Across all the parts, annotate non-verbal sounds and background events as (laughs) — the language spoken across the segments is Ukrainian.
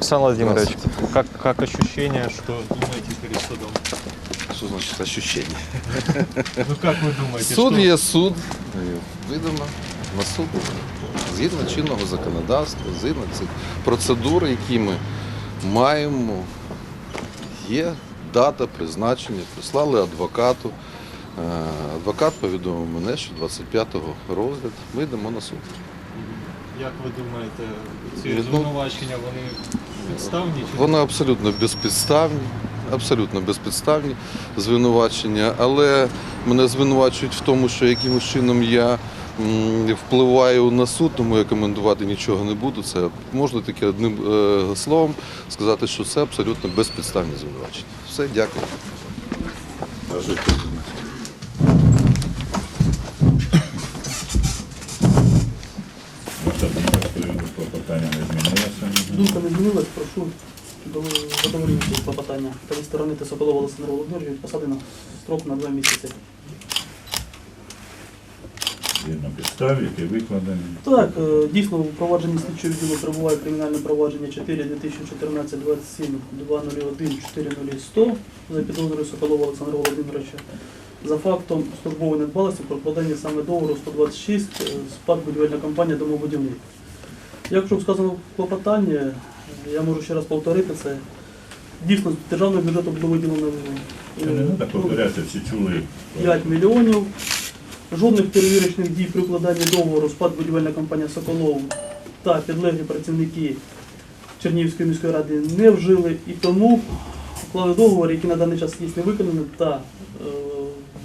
Александр Владимирович, как, как ощущение, что думаете перед судом? Що значить ощущення? (laughs) Ну как вы думаете? Суд є суд, видано на суд згідно чинного законодавства, згідно цих процедур, які ми маємо. Є дата призначення, прислали адвокату. Е, Адвокат повідомив мене, що 25-го розгляд ми йдемо на суд. Як ви думаєте, ці Ну, звинувачення вони підставні чи Вони абсолютно безпідставні, абсолютно безпідставні звинувачення, але мене звинувачують в тому, що якимось чином я впливаю на суд, тому я коментувати нічого не буду. Це можна таке одним е, словом сказати, що це абсолютно безпідставні звинувачення. Все, дякую. Ваша думка з приводу клопотання не змінилася? Думка не змінилась, прошу до- задовольнити клопотання та відсторонити Соколова Олександра Володимировича від посади на строк на два місяці. Згідно підстав, які викладені. Так, е, дійсно, у провадженні слідчого відділу перебуває кримінальне провадження 4 2014 27 201 40100 за підозрою Соколова Олександра Володимировича за фактом службової недбалості про вкладання саме договору 126 е, СПАД будівельна компанія домоводівник. Якщо клопотанні, е, я можу ще раз повторити це. Дійсно, з державного бюджету було виділено е, не треба повторяти, всі чули. 5 мільйонів. Жодних перевірочних дій при укладанні договору спад будівельна компанія Соколов та підлеглі працівники Чернігівської міської ради не вжили і тому уклали договор, який на даний час є не виконаний, та е,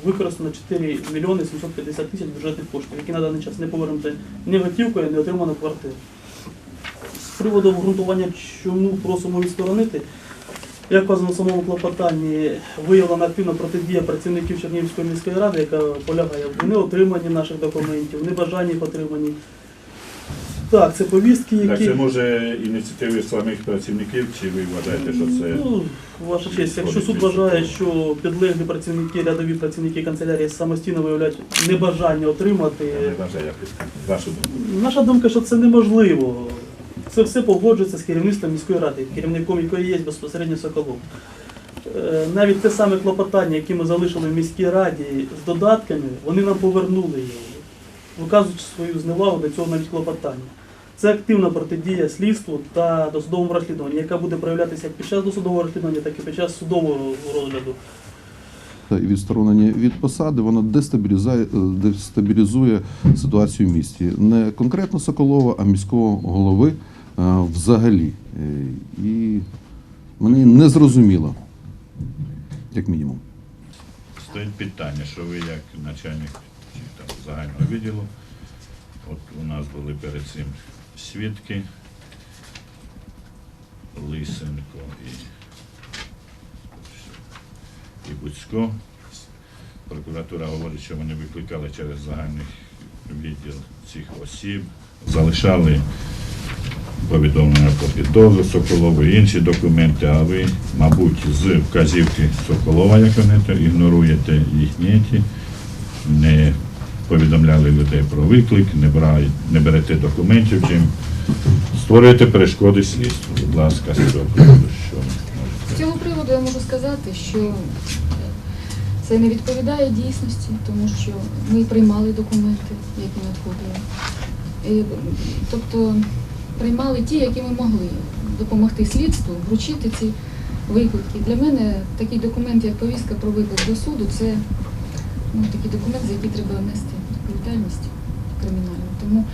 використано 4 мільйони 750 тисяч бюджетних коштів, які на даний час не повернуті ні готівкою, не отримано квартир. З приводу обґрунтування, чому просимо відсторонити, як вказано в самому клопотанні, виявлена активна протидія працівників Чернігівської міської ради, яка полягає в неотриманні наших документів, небажанні їх отримані. Так, це повістки, Так які. це може ініціативи самих працівників, чи ви вважаєте, що це Ну, ваша честь, якщо суд вважає, що підлеглі працівники, рядові працівники канцелярії самостійно виявляють небажання отримати, я не вважаю, як вашу думку? наша думка, що це неможливо. Це все погоджується з керівництвом міської ради, керівником якої є безпосередньо Соколов. Е, Навіть те саме клопотання, яке ми залишили в міській раді з додатками, вони нам повернули його, виказуючи свою зневагу до цього навіть клопотання. Це активна протидія слідству та досудовому розслідуванню, яка буде проявлятися як під час досудового розслідування, так і під час судового розгляду. відсторонення від посади, воно дестабілізує, е, дестабілізує ситуацію в місті. Не конкретно Соколова, а міського голови взагалі. Е, І мені не зрозуміло, як мінімум. Стоїть питання, що ви як начальник там, загального відділу, от у нас були перед цим свідки, Лисенко і, і Буцько. Прокуратура говорить, що вони викликали через загальний відділ цих осіб, залишали повідомлення про підозру Соколову і інші документи, а ви, мабуть, з вказівки Соколова, як вони то ігноруєте їхні ті, не повідомляли людей про виклик, не, брали, не берете документів, чим створюєте перешкоди слідству. Будь ласка, з цього приводу, З цього приводу я можу сказати, що це не відповідає дійсності, тому що ми приймали документи, які надходили. І, Тобто приймали ті, які ми могли допомогти слідству, вручити ці виклики. Для мене такий документ, як повістка про виклик до суду, це ну, такий документ, за який треба внести відповідальність кримінальну. Тому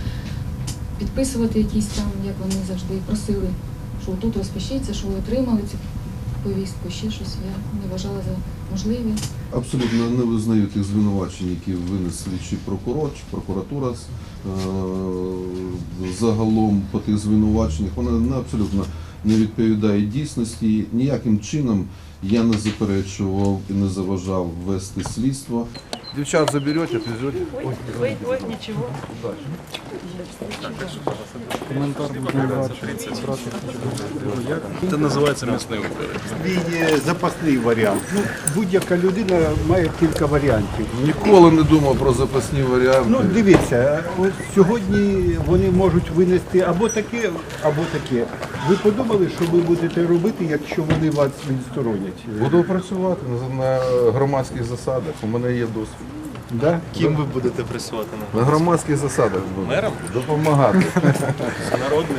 підписувати якісь там, як вони завжди просили, що тут розпишіться, що ви отримали цю повістку, ще щось я не вважала за можливе. Абсолютно не визнаю тих звинувачень, які винес слідчий прокурор чи прокуратура е, загалом по тих звинуваченнях. Вона абсолютно не відповідає дійсності. Ніяким чином я не заперечував і не заважав вести слідство. Дівчат заберете, отвезете? Ой, ой, ой, ничего. Це називається місний Свій запасний варіант. Ну, будь-яка людина має кілька варіантів. Ніколи не думав про запасні варіанти. Ну, дивіться, ось сьогодні вони можуть винести або таке, або таке. Ви подумали, що ви будете робити, якщо вони вас відсторонять? Буду працювати на, на громадських засадах. У мене є досвід. Да? Ким ви будете працювати на На громадських засадах буду Мером? допомагати. народним?